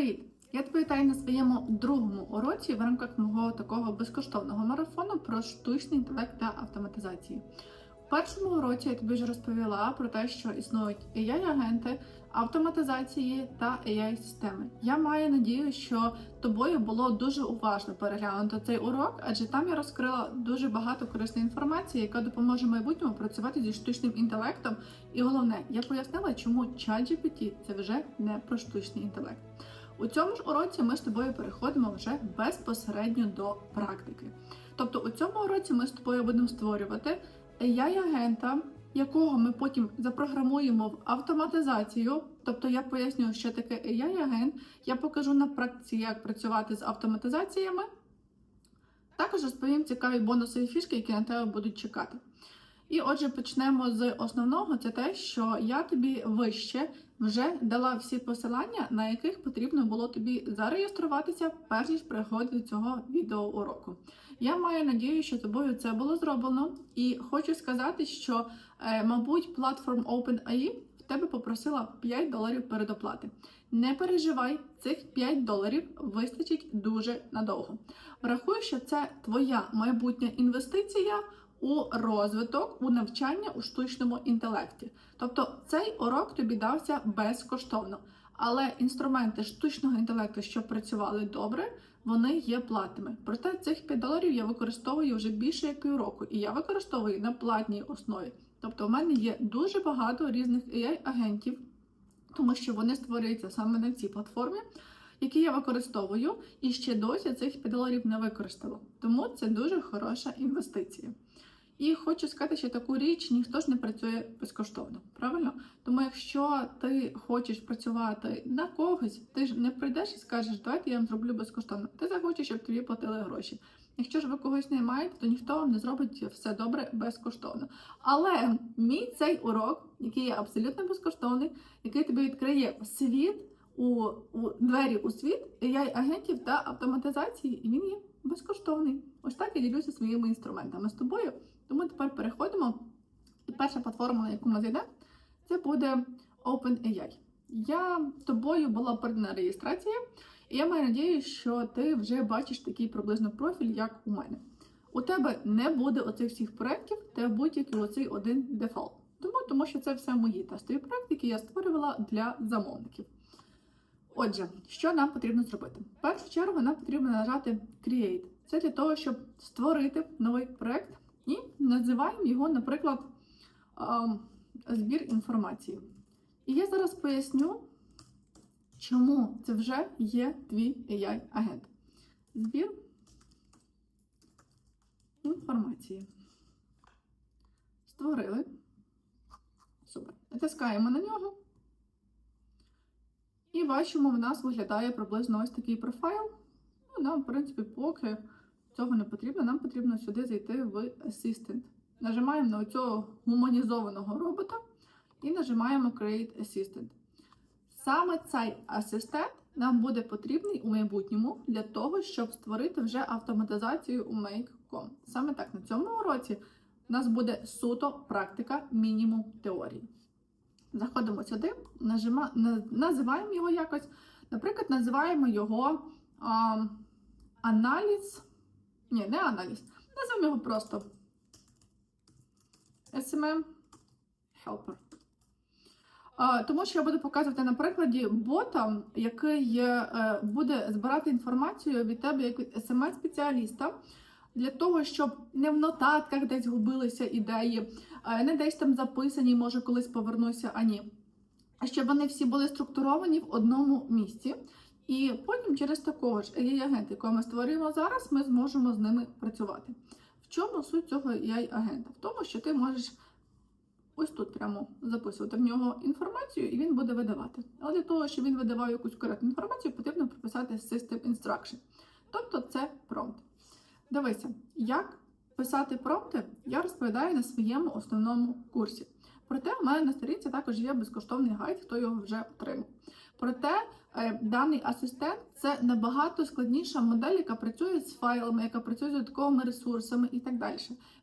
Привіт! Я тебе вітаю на своєму другому уроці в рамках мого такого безкоштовного марафону про штучний інтелект та автоматизацію. У першому уроці я тобі вже розповіла про те, що існують AI-агенти, автоматизації та AI-системи. Я маю надію, що тобою було дуже уважно переглянути цей урок, адже там я розкрила дуже багато корисної інформації, яка допоможе в майбутньому працювати зі штучним інтелектом. І головне, я пояснила, чому ChatGPT – це вже не про штучний інтелект. У цьому ж уроці ми з тобою переходимо вже безпосередньо до практики. Тобто у цьому уроці ми з тобою будемо створювати AI-агента, якого ми потім запрограмуємо в автоматизацію. Тобто я поясню, що таке AI-агент, я покажу на практиці, як працювати з автоматизаціями. Також розповім цікаві бонуси і фішки, які на тебе будуть чекати. І отже, почнемо з основного: це те, що я тобі вище вже дала всі посилання, на яких потрібно було тобі зареєструватися, перш ніж приходити до цього відеоуроку. Я маю надію, що тобою це було зроблено, і хочу сказати, що, е, мабуть, платформ OpenAI в тебе попросила 5 доларів передоплати. Не переживай, цих 5 доларів вистачить дуже надовго. Врахуй, що це твоя майбутня інвестиція у розвиток, у навчання у штучному інтелекті. Тобто цей урок тобі дався безкоштовно. Але інструменти штучного інтелекту, що працювали добре, вони є платними. Проте цих 5 доларів я використовую вже більше як півроку, і я використовую на платній основі. Тобто, в мене є дуже багато різних AI-агентів, тому що вони створюються саме на цій платформі, які я використовую, і ще досі цих 5 доларів не використала. Тому це дуже хороша інвестиція. І хочу сказати, що таку річ ніхто ж не працює безкоштовно, правильно? Тому якщо ти хочеш працювати на когось, ти ж не прийдеш і скажеш, давайте я вам зроблю безкоштовно. Ти захочеш, щоб тобі платили гроші. Якщо ж ви когось не маєте, то ніхто вам не зробить все добре безкоштовно. Але мій цей урок, який є абсолютно безкоштовний, який тобі відкриє світ у, у двері у світ AI агентів та автоматизації, і він є безкоштовний. Ось так я ділюся своїми інструментами з тобою. Тому тепер переходимо. І перша платформа, на яку ми зайдемо, це буде OpenAI. Я тобою була передана реєстрація, і я маю надію, що ти вже бачиш такий приблизно профіль, як у мене. У тебе не буде оцих всіх проєктів, тебе будь-який оцей один дефолт. Тому, тому що це все мої тестові проєкти, які я створювала для замовників. Отже, що нам потрібно зробити? В першу чергу нам потрібно нажати Create. Це для того, щоб створити новий проєкт і називаємо його, наприклад, збір інформації. І я зараз поясню, чому це вже є твій AI-агент. Збір інформації. Створили. Супер. Натискаємо на нього. І бачимо, в нас виглядає приблизно ось такий профайл. Ну, нам, в принципі, поки цього не потрібно, нам потрібно сюди зайти в Assistant. Нажимаємо на цього гуманізованого робота і нажимаємо Create Assistant. Саме цей асистент нам буде потрібний у майбутньому для того, щоб створити вже автоматизацію у Make.com. Саме так, на цьому уроці у нас буде суто практика мінімум теорії. Заходимо сюди, нажима, називаємо його якось. Наприклад, називаємо його а, аналіз. Ні, не аналіз. Називаємо його просто SMM Helper. Тому що я буду показувати на прикладі бота, який е, буде збирати інформацію від тебе як від смс-спеціаліста. Для того, щоб не в нотатках десь губилися ідеї, не десь там записані, може колись повернуся, а ні. Щоб вони всі були структуровані в одному місці. І потім через такого ж AI-агента, якого ми створюємо зараз, ми зможемо з ними працювати. В чому суть цього AI-агента? В тому, що ти можеш ось тут прямо записувати в нього інформацію, і він буде видавати. Але для того, щоб він видавав якусь коректну інформацію, потрібно прописати System Instruction. Тобто це промпт. Дивися, як писати промпти, я розповідаю на своєму основному курсі. Проте у мене на сторінці також є безкоштовний гайд, хто його вже отримав. Проте е, даний асистент це набагато складніша модель, яка працює з файлами, яка працює з додатковими ресурсами і так далі.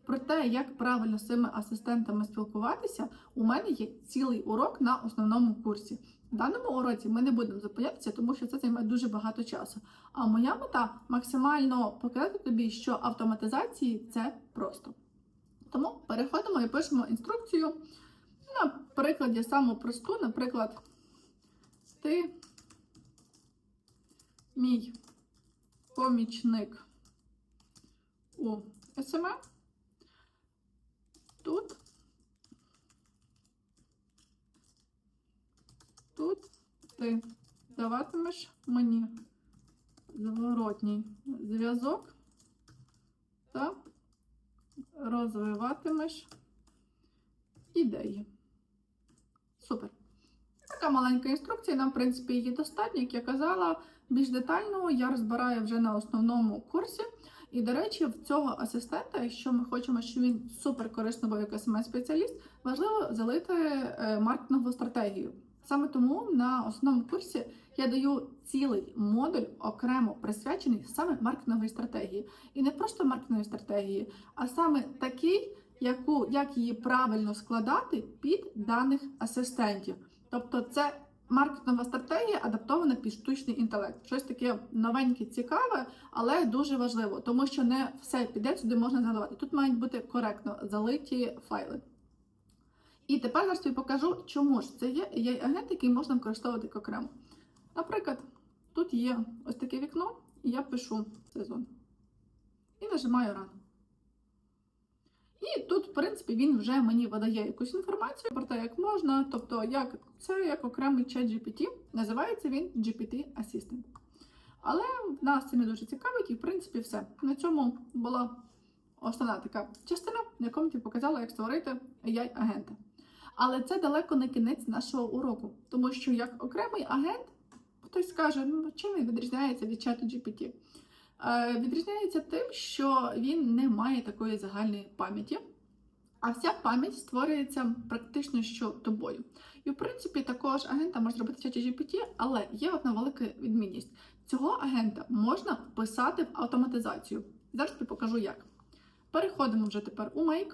Про те, як правильно з цими асистентами спілкуватися, у мене є цілий урок на основному курсі. В даному уроці ми не будемо зупинятися, тому що це займає дуже багато часу. А моя мета максимально показати тобі, що автоматизації це просто. Тому переходимо і пишемо інструкцію. На прикладі саму просту, наприклад, ти мій помічник у СММ. Тут тут ти даватимеш мені зворотній зв'язок та розвиватимеш ідеї. Супер. Така маленька інструкція, нам, в принципі, її достатньо, як я казала, більш детально я розбираю вже на основному курсі. І, до речі, в цього асистента, якщо ми хочемо, щоб він супер корисно був як смс-спеціаліст, важливо залити е, маркетингову стратегію. Саме тому на основному курсі я даю цілий модуль окремо присвячений саме маркетинговій стратегії. І не просто маркетинговій стратегії, а саме такий, яку, як її правильно складати під даних асистентів. Тобто це маркетингова стратегія адаптована під штучний інтелект. Щось таке новеньке, цікаве, але дуже важливо, тому що не все піде сюди можна заливати. Тут мають бути коректно залиті файли. І тепер зараз тобі покажу, чому ж це є AI агент, який можна використовувати окремо. Наприклад, тут є ось таке вікно, і я пишу сезон. І нажимаю Run. І тут, в принципі, він вже мені видає якусь інформацію про те, як можна. Тобто, як це як окремий чат GPT. Називається він GPT Assistant. Але в нас це не дуже цікавить, і в принципі все. На цьому була основна така частина, в якому я показала, як створити AI-агента. Але це далеко не кінець нашого уроку, тому що як окремий агент, хтось скаже, ну чим він відрізняється від чату GPT? Е, відрізняється тим, що він не має такої загальної пам'яті, а вся пам'ять створюється практично що тобою. І в принципі також агента можна зробити в чаті GPT, але є одна велика відмінність. Цього агента можна вписати в автоматизацію. Зараз тобі покажу як. Переходимо вже тепер у Make.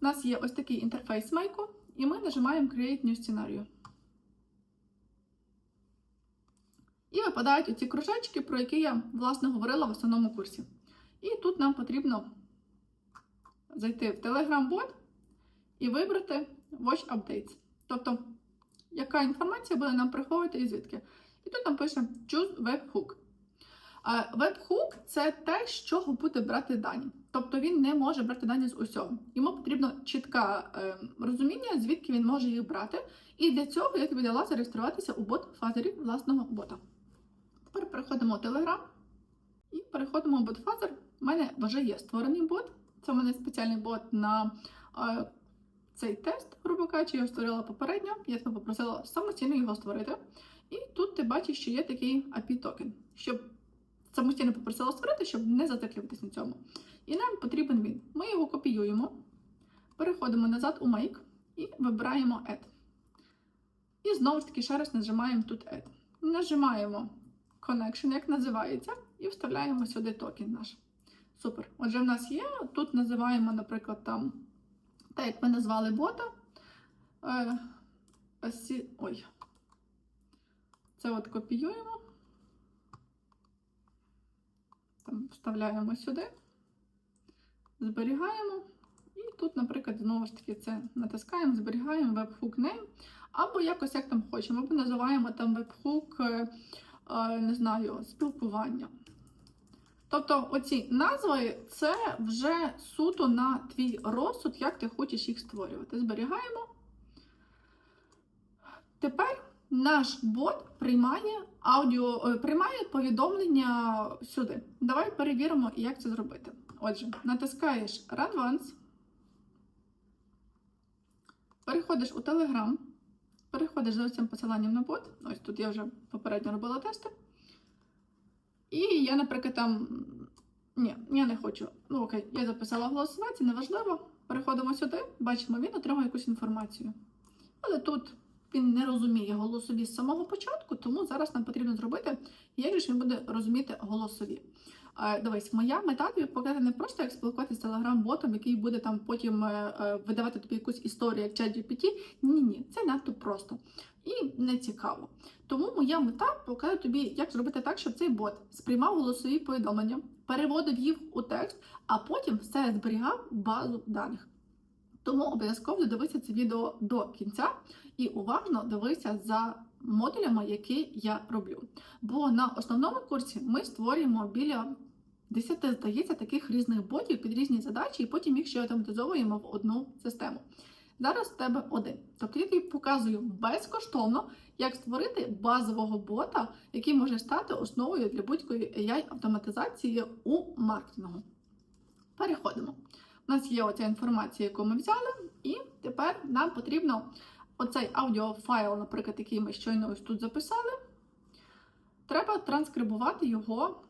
У нас є ось такий інтерфейс Make, і ми нажимаємо Create New Scenario. І випадають оці кружечки, про які я, власне, говорила в основному курсі. І тут нам потрібно зайти в Telegram-бот і вибрати Watch Updates. Тобто, яка інформація буде нам приходити і звідки. І тут нам пише Choose Webhook. Webhook – це те, з чого буде брати дані. Тобто він не може брати дані з усього. Йому потрібно чітке е, розуміння, звідки він може їх брати. І для цього я тобі дала зареєструватися у бот-фазері власного бота. Тепер переходимо у Telegram і переходимо у бот-фазер. У мене вже є створений бот. Це у мене спеціальний бот на е, цей тест, грубо кажучи, я його створила попередньо. Я тебе попросила самостійно його створити. І тут ти бачиш, що є такий API токен, щоб самостійно попросила створити, щоб не зациклюватись на цьому. І нам потрібен він. Ми його копіюємо, переходимо назад у Make і вибираємо Add. І знову ж таки ще раз нажимаємо тут Add. Нажимаємо Connection, як називається, і вставляємо сюди токен наш. Супер. Отже, в нас є. Тут називаємо, наприклад, там, так як ми назвали бота. Е. Ой. Це от копіюємо. Там Вставляємо сюди, зберігаємо. І тут, наприклад, знову ж таки, це натискаємо, зберігаємо webhook name, або якось як там хочемо, або називаємо там webhook, не знаю, спілкування. Тобто, оці назви це вже суто на твій розсуд, як ти хочеш їх створювати. Зберігаємо. Тепер наш бот приймає аудіо, е, приймає повідомлення сюди. Давай перевіримо, як це зробити. Отже, натискаєш Once, переходиш у Telegram, переходиш за цим посиланням на бот. Ось тут я вже попередньо робила тести. І я, наприклад, там. Ні, я не хочу. Ну окей, я записала голосування, це неважливо. Переходимо сюди, бачимо, він отримує якусь інформацію. Але тут він не розуміє голосові з самого початку, тому зараз нам потрібно зробити, як же він буде розуміти голосові. Е, Дивись, моя мета тобі показати не просто як спілкуватися з телеграм-ботом, який буде там потім е, е, видавати тобі якусь історію, як ChatGPT. Ні, ні, це надто просто. і не цікаво. Тому моя мета показати тобі, як зробити так, щоб цей бот сприймав голосові повідомлення, переводив їх у текст, а потім все зберігав базу даних. Тому обов'язково дивися це відео до кінця і уважно дивися за модулями, які я роблю. Бо на основному курсі ми створюємо біля 10, здається, таких різних ботів під різні задачі, і потім їх ще автоматизовуємо в одну систему. Зараз в тебе один. Тобто я тобі показую безкоштовно, як створити базового бота, який може стати основою для будь-якої AI-автоматизації у маркетингу. Переходимо. У нас є оця інформація, яку ми взяли, і тепер нам потрібно оцей аудіофайл, наприклад, який ми щойно ось тут записали. Треба транскрибувати його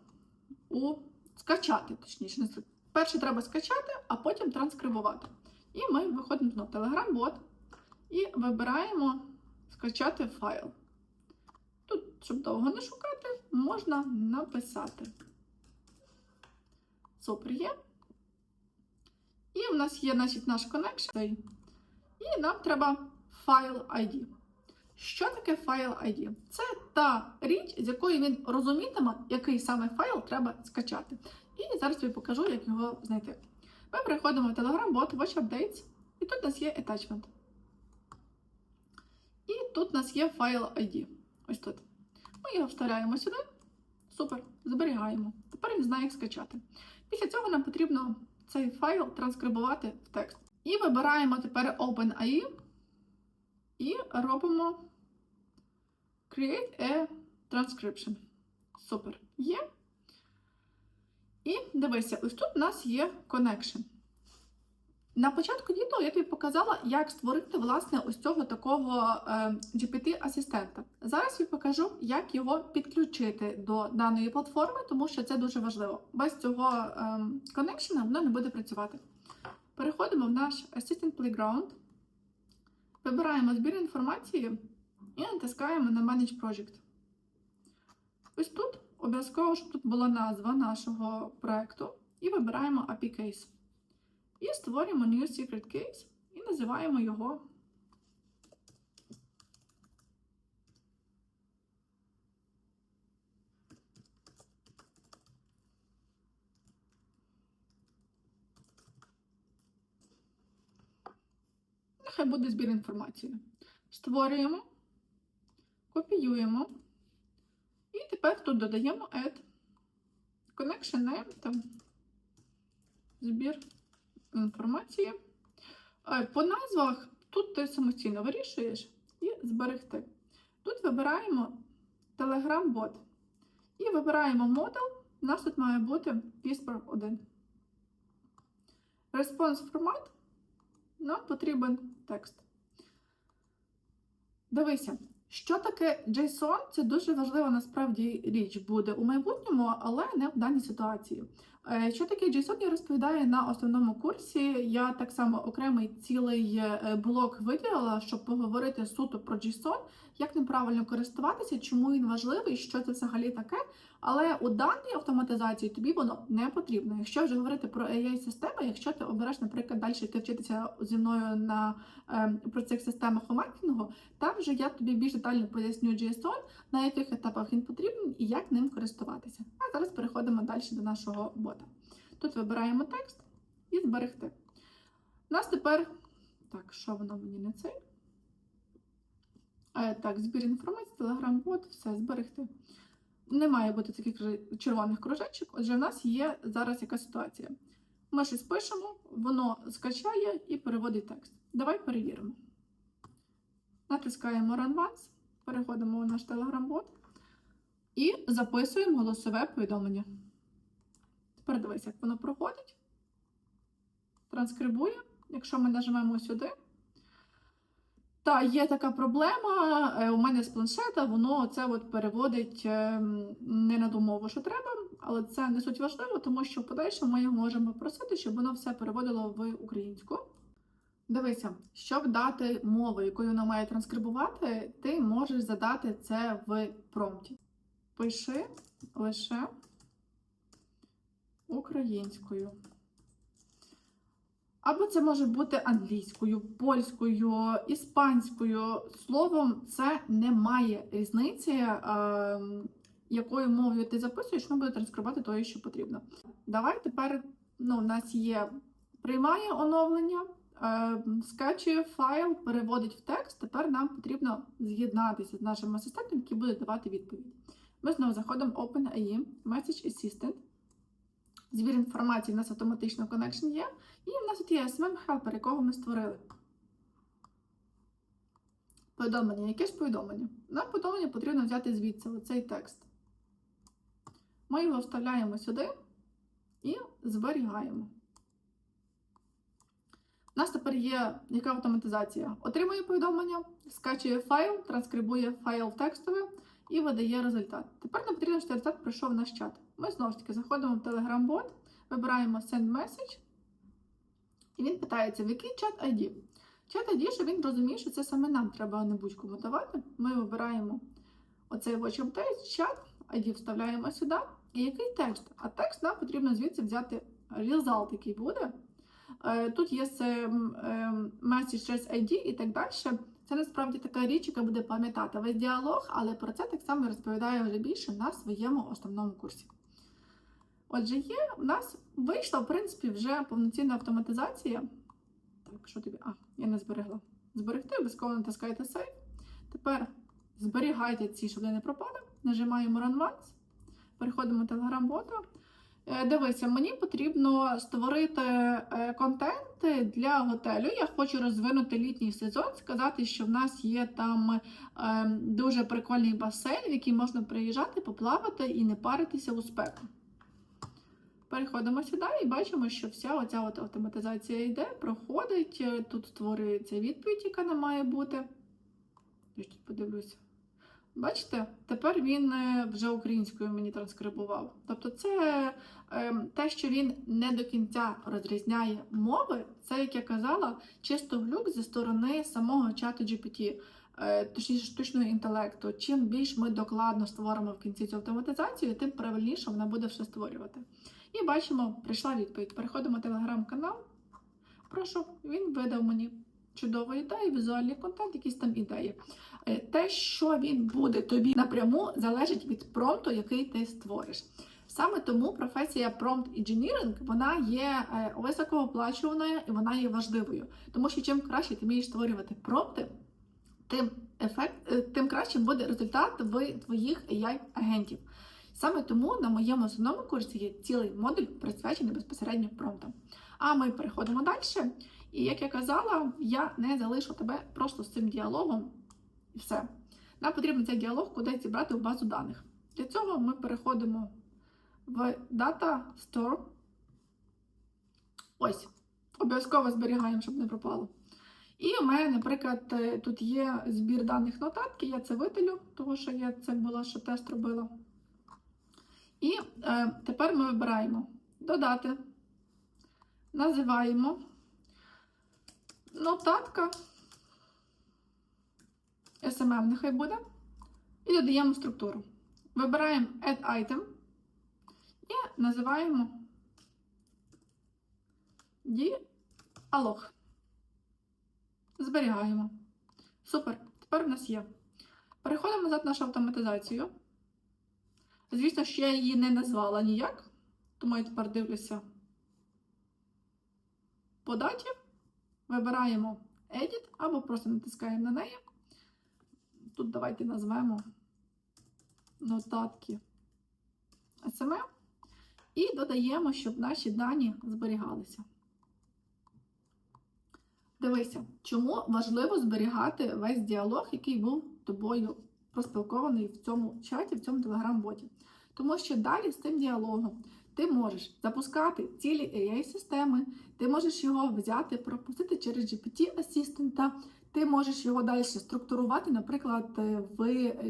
у скачати, точніше. Перше треба скачати, а потім транскрибувати. І ми виходимо на Telegram-бот і вибираємо скачати файл. Тут, щоб довго не шукати, можна написати. Супер є. І в нас є значить, наш connection. І нам треба файл ID. Що таке файл ID? Це та річ, з якої він розумітиме, який саме файл треба скачати. І зараз тобі покажу, як його знайти. Ми переходимо в Telegram-бот, Watch Updates, і тут у нас є attachment. І тут у нас є файл ID. Ось тут. Ми його вставляємо сюди. Супер, зберігаємо. Тепер він знає, як скачати. Після цього нам потрібно цей файл транскрибувати в текст. І вибираємо тепер OpenAI і робимо Create a Transcription. Супер. Є. І дивися, ось тут у нас є connection. На початку відео я тобі показала, як створити власне ось цього такого е, GPT-асистента. Зараз я покажу, як його підключити до даної платформи, тому що це дуже важливо. Без цього е, коннекшена воно не буде працювати. Переходимо в наш Assistant Playground, вибираємо збір інформації і натискаємо на Manage Project. Ось тут обов'язково, щоб тут була назва нашого проекту, і вибираємо API Case. І створюємо New Secret Case і називаємо його Нехай буде збір інформації. Створюємо, копіюємо. І тепер тут додаємо add connection name, там збір інформації. Е, По назвах тут ти самостійно вирішуєш і зберегти. Тут вибираємо Telegram-бот і вибираємо модул. У нас тут має бути Whisper 1. Response формат. Нам потрібен текст. Дивися, що таке JSON? Це дуже важлива насправді річ буде у майбутньому, але не в даній ситуації. Е, Що таке JSON, я розповідаю на основному курсі. Я так само окремий цілий е, блок виділила, щоб поговорити суто про JSON, як ним правильно користуватися, чому він важливий, що це взагалі таке. Але у даній автоматизації тобі воно не потрібно. Якщо вже говорити про AI-системи, якщо ти обереш, наприклад, далі йти вчитися зі мною на е, про цих системах у маркетингу, там вже я тобі більш детально поясню JSON, на яких етапах він потрібен і як ним користуватися. А зараз переходимо далі до нашого бота. Тут вибираємо текст і зберегти. У нас тепер. Так, що воно мені не цей? Е, так, збір інформації, телеграм-бот, все, зберегти. Не має бути таких червоних кружечок. Отже, в нас є зараз яка ситуація. Ми щось пишемо, воно скачає і переводить текст. Давай перевіримо. Натискаємо Run Once, переходимо у наш Telegram-бот і записуємо голосове повідомлення. Тепер дивись, як воно проходить. Транскрибує. Якщо ми нажмемо сюди. Та є така проблема. е, У мене з планшета воно це от переводить е, не на ту мову, що треба, але це не суть важливо, тому що в подальшому ми можемо просити, щоб воно все переводило в українську. Дивися, щоб дати мову, якою воно має транскрибувати, ти можеш задати це в промпті. Пиши лише українською. Або це може бути англійською, польською, іспанською. Словом, це не має різниці, е, якою мовою ти записуєш, воно буде транскрибувати тою, що потрібно. Давай тепер ну, у нас є приймає оновлення, е, скачує файл, переводить в текст. Тепер нам потрібно з'єднатися з нашим асистентом, який буде давати відповідь. Ми знову заходимо в OpenAI, Message Assistant. Збір інформації у нас автоматично connection є. І в нас тут є SMM Helper, якого ми створили. Повідомлення. Яке ж повідомлення? Нам повідомлення потрібно взяти звідси оцей текст. Ми його вставляємо сюди і зберігаємо. У нас тепер є яка автоматизація? Отримує повідомлення, скачує файл, транскрибує файл в текстове і видає результат. Тепер нам потрібно, щоб результат пройшов в наш чат. Ми знову ж таки заходимо в Telegram-бот, вибираємо Send Message, і він питається, в який чат ID. Чат ID, що він розуміє, що це саме нам треба а не будь-кому давати. Ми вибираємо оцей Watch чат, ID вставляємо сюди. І який текст? А текст нам потрібно звідси взяти result, який буде. Е, Тут є це м, message через ID і так далі. Це насправді така річ, яка буде пам'ятати весь діалог, але про це так само розповідаю вже більше на своєму основному курсі. Отже, є, у нас вийшла, в принципі, вже повноцінна автоматизація. Так, що тобі? А, я не зберегла. Зберегти, обов'язково натискаєте Save. Тепер зберігайте ці, щоб вони не пропали. Нажимаємо Run Once. Переходимо в Telegram-бота. Е, Дивися, мені потрібно створити е, контент для готелю. Я хочу розвинути літній сезон, сказати, що в нас є там е, дуже прикольний басейн, в який можна приїжджати, поплавати і не паритися у спеку. Переходимо сюди і бачимо, що вся оця от автоматизація йде, проходить. е, Тут створюється відповідь, яка не має бути. Я ж тут подивлюся. Бачите, тепер він е, вже українською мені транскрибував. Тобто, це е, те, що він не до кінця розрізняє мови, це, як я казала, чисто глюк зі сторони самого чату GPT, е, точніше штучного інтелекту. Чим більш ми докладно створимо в кінці цю автоматизацію, тим правильніше вона буде все створювати. І бачимо, прийшла відповідь. Переходимо в телеграм-канал. Прошу, він видав мені чудову ідею, візуальний контент, якісь там ідеї. Е, Те, що він буде тобі напряму, залежить від промпту, який ти створиш. Саме тому професія Prompt Engineering, вона є е, високооплачуваною і вона є важливою. Тому що чим краще ти вмієш створювати промпти, тим, ефект, е, тим кращим буде результат твоїх AI-агентів. Саме тому на моєму основному курсі є цілий модуль, присвячений безпосередньо промптам. А ми переходимо далі. І як я казала, я не залишу тебе просто з цим діалогом і все. Нам потрібен цей діалог кудись зібрати в базу даних. Для цього ми переходимо в Data Store. Ось. Обов'язково зберігаємо, щоб не пропало. І у мене, наприклад, е, тут є збір даних нотатки, я це видалю, тому що я це була, що тест робила. І е, тепер ми вибираємо додати, називаємо нотатка. SMM нехай буде. І додаємо структуру. Вибираємо Add Item і називаємо Діалог. Зберігаємо. Супер. Тепер в нас є. Переходимо назад в нашу автоматизацію. Звісно, що я її не назвала ніяк, тому я тепер дивлюся по даті. Вибираємо Edit або просто натискаємо на неї. Тут давайте назвемо нотатки SMM і додаємо, щоб наші дані зберігалися. Дивися, чому важливо зберігати весь діалог, який був тобою проспілкований в цьому чаті, в цьому телеграм-боті. Тому що далі з цим діалогом ти можеш запускати цілі AI-системи, ти можеш його взяти, пропустити через GPT-асистента, ти можеш його далі структурувати, наприклад, в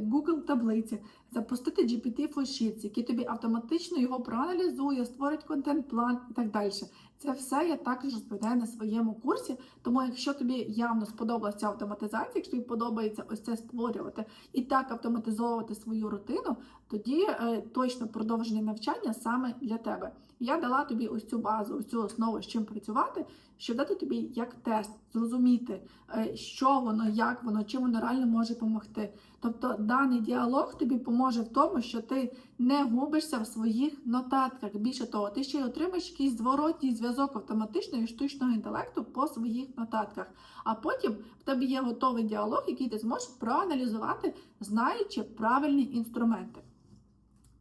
Google таблиці. запустити GPT Sheets, який тобі автоматично його проаналізує, створить контент-план і так далі. Це все я також розповідаю на своєму курсі. Тому, якщо тобі явно сподобалася ця автоматизація, якщо тобі подобається ось це створювати і так автоматизовувати свою рутину, тоді е, точно продовження навчання саме для тебе. Я дала тобі ось цю базу, ось цю основу, з чим працювати, щоб дати тобі як тест, зрозуміти, е, що воно, як воно, чим воно реально може допомогти. Тобто даний діалог тобі поможе в тому, що ти не губишся в своїх нотатках. Більше того, ти ще й отримаєш якийсь зворотній зв'язок автоматичного і штучного інтелекту по своїх нотатках. А потім в тебе є готовий діалог, який ти зможеш проаналізувати, знаючи правильні інструменти.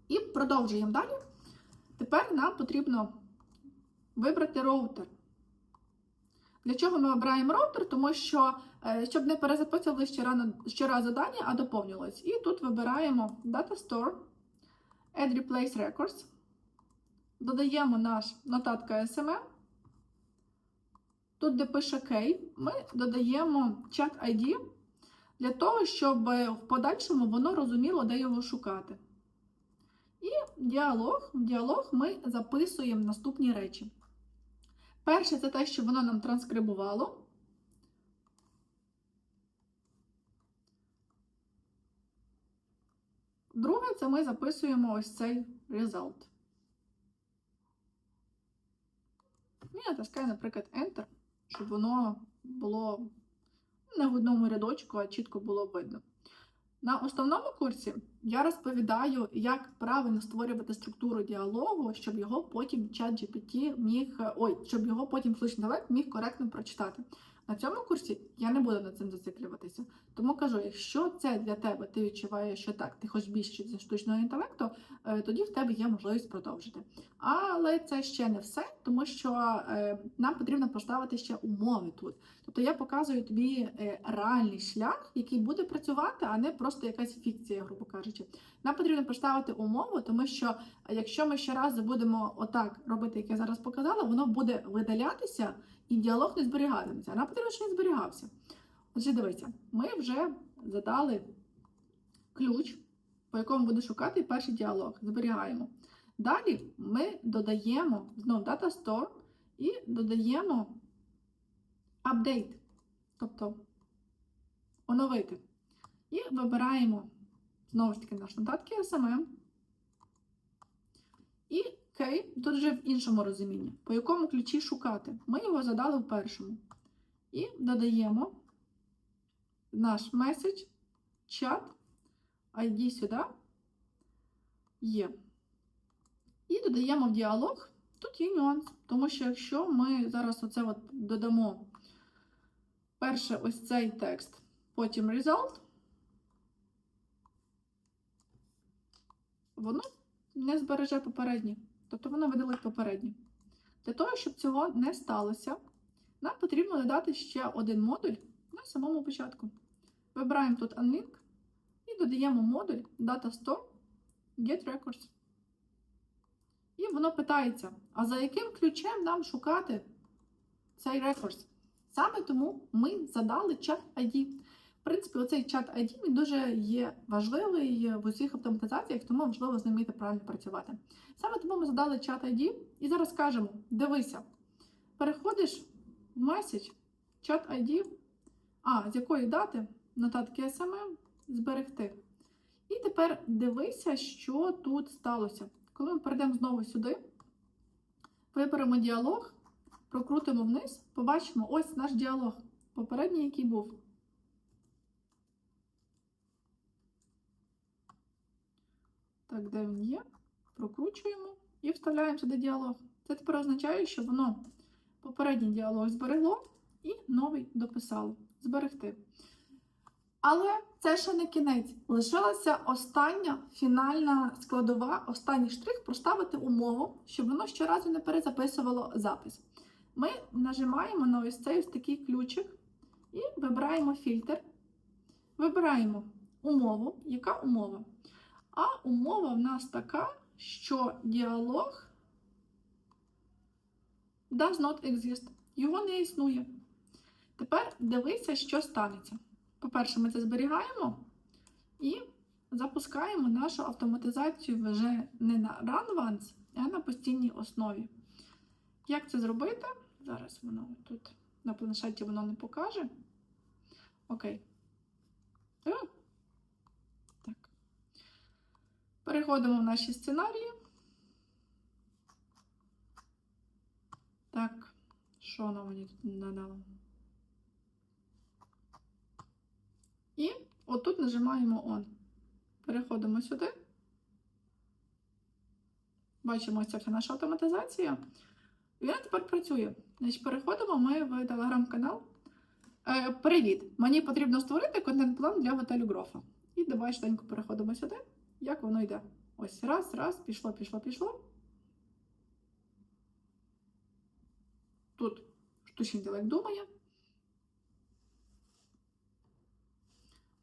І продовжуємо далі. Тепер нам потрібно вибрати роутер. Для чого ми обираємо роутер? Тому що, е, щоб не перезаписували щоразу дані, а доповнювалось. І тут вибираємо Data Store, Add Replace Records, додаємо наш нотатка SMM. Тут, де пише Key, ми додаємо Chat ID для того, щоб в подальшому воно розуміло, де його шукати. І діалог, в діалог ми записуємо наступні речі. Перше, це те, що воно нам транскрибувало. Друге, це ми записуємо ось цей result. І натискаю, наприклад, Enter, щоб воно було не в одному рядочку, а чітко було видно. На основному курсі я розповідаю, як правильно створювати структуру діалогу, щоб його потім чат GPT міг, ой, щоб його потім штучний інтелект міг коректно прочитати. На цьому курсі я не буду над цим зациклюватися. Тому кажу, якщо це для тебе, ти відчуваєш, що так, ти хочеш більше зі штучного інтелекту, е, тоді в тебе є можливість продовжити. Але це ще не все, тому що е, нам потрібно поставити ще умови тут. Тобто я показую тобі е, реальний шлях, який буде працювати, а не просто якась фікція, грубо кажучи. Нам потрібно поставити умову, тому що якщо ми щоразу будемо отак робити, як я зараз показала, воно буде видалятися і діалог не зберігатиметься. Нам потрібно, щоб він зберігався. Отже, дивіться, ми вже задали ключ, по якому буде шукати перший діалог. Зберігаємо. Далі ми додаємо знову Data Store і додаємо update, тобто оновити. І вибираємо знову ж таки наш нотатки SMM. І кей тут вже в іншому розумінні, по якому ключі шукати. Ми його задали в першому. І додаємо наш меседж, чат, ID сюди є. І додаємо в діалог. Тут є нюанс, тому що якщо ми зараз оце от додамо перше ось цей текст, потім result, воно не збереже попередній. Тобто воно видалить попередній. Для того, щоб цього не сталося, нам потрібно додати ще один модуль на самому початку. Вибираємо тут Unlink і додаємо модуль Data Store Get Records. І воно питається, а за яким ключем нам шукати цей рекорд? Саме тому ми задали чат ID. В принципі, оцей чат ID він дуже є важливий в усіх автоматизаціях, тому важливо з ним вміти правильно працювати. Саме тому ми задали чат ID і зараз кажемо: дивися, переходиш в меседж, чат ID, а з якої дати нотатки SMM зберегти. І тепер дивися, що тут сталося. Коли ми перейдемо знову сюди, виберемо діалог, прокрутимо вниз, побачимо ось наш діалог, попередній, який був. Так, де він є? Прокручуємо і вставляємо сюди діалог. Це тепер означає, що воно попередній діалог зберегло і новий дописало. Зберегти. Але це ще не кінець. Лишилася остання фінальна складова, останній штрих проставити умову, щоб воно щоразу не перезаписувало запис. Ми нажимаємо на ось цей ось такий ключик і вибираємо фільтр. Вибираємо умову. Яка умова? А умова в нас така, що діалог does not exist. Його не існує. Тепер дивися, що станеться. По-перше, ми це зберігаємо і запускаємо нашу автоматизацію вже не на run once, а на постійній основі. Як це зробити? Зараз воно тут на планшеті воно не покаже. Окей. Е. Так. Переходимо в наші сценарії. Так, що воно мені тут надало? І отут нажимаємо On. Переходимо сюди. Бачимо, це вся наша автоматизація. Вона тепер працює. Значить, переходимо ми в телеграм-канал. Е, привіт! Мені потрібно створити контент-план для готелю Грофа. І давай швиденько переходимо сюди. Як воно йде? Ось раз, раз, пішло, пішло, пішло. Тут штучний інтелект думає.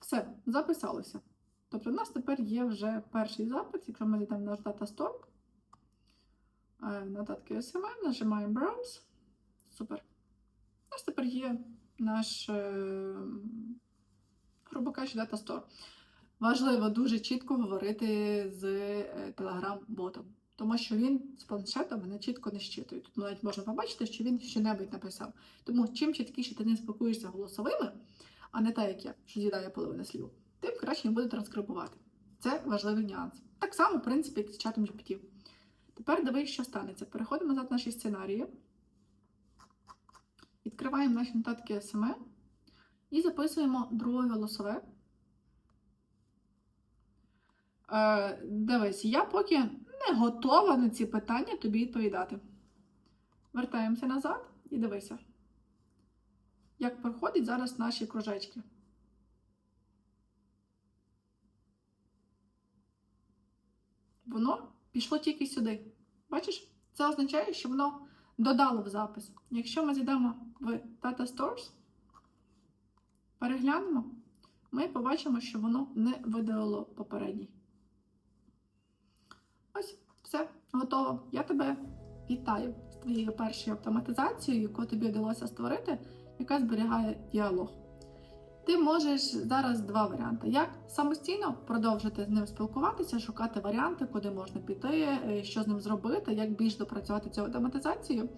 Все, записалося. Тобто, у нас тепер є вже перший запит, якщо ми зайдемо в наш Store, е, SMM, нажимаємо Browse. Супер. У нас тепер є наш, е, грубо кажучи, Data Store. Важливо дуже чітко говорити з е, Telegram-ботом, тому що він з планшета мене чітко не щитує. Тут навіть можна побачити, що він щонебудь написав. Тому чим чіткіше ти не спілкуєшся голосовими, а не так, як я, що з'їдає половину слів, тим краще він буде транскрибувати. Це важливий нюанс. Так само, в принципі, як з чатом GPT. Тепер дивись, що станеться. Переходимо назад наші сценарії. Відкриваємо наші нотатки SME і записуємо друге голосове. Е, дивись, я поки не готова на ці питання тобі відповідати. Вертаємося назад і дивися, як проходять зараз наші кружечки. Воно пішло тільки сюди. Бачиш? Це означає, що воно додало в запис. Якщо ми зайдемо в Data Stores, переглянемо, ми побачимо, що воно не видалило попередній. Ось, все, готово. Я тебе вітаю з твоєю першою автоматизацією, яку тобі вдалося створити, яка зберігає діалог. Ти можеш зараз два варіанти: як самостійно продовжити з ним спілкуватися, шукати варіанти, куди можна піти, е, що з ним зробити, як більш допрацювати цю автоматизацію.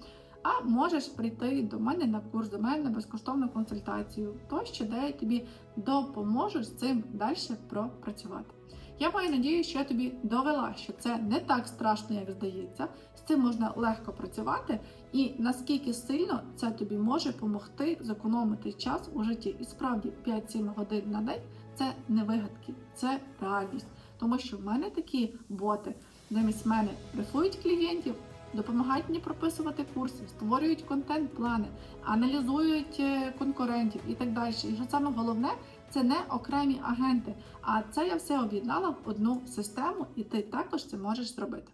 А можеш прийти до мене на курс, до мене на безкоштовну консультацію, тощо, де я тобі допоможу з цим далі пропрацювати. Я маю надію, що я тобі довела, що це не так страшно, як здається. З цим можна легко працювати, і наскільки сильно це тобі може допомогти зекономити час у житті. І справді 5-7 годин на день це не вигадки, це реальність. Тому що в мене такі боти, замість мене рифують клієнтів, допомагають мені прописувати курси, створюють контент-плани, аналізують е, конкурентів і так далі. І що саме головне, це не окремі агенти, а це я все об'єднала в одну систему, і ти також це можеш зробити.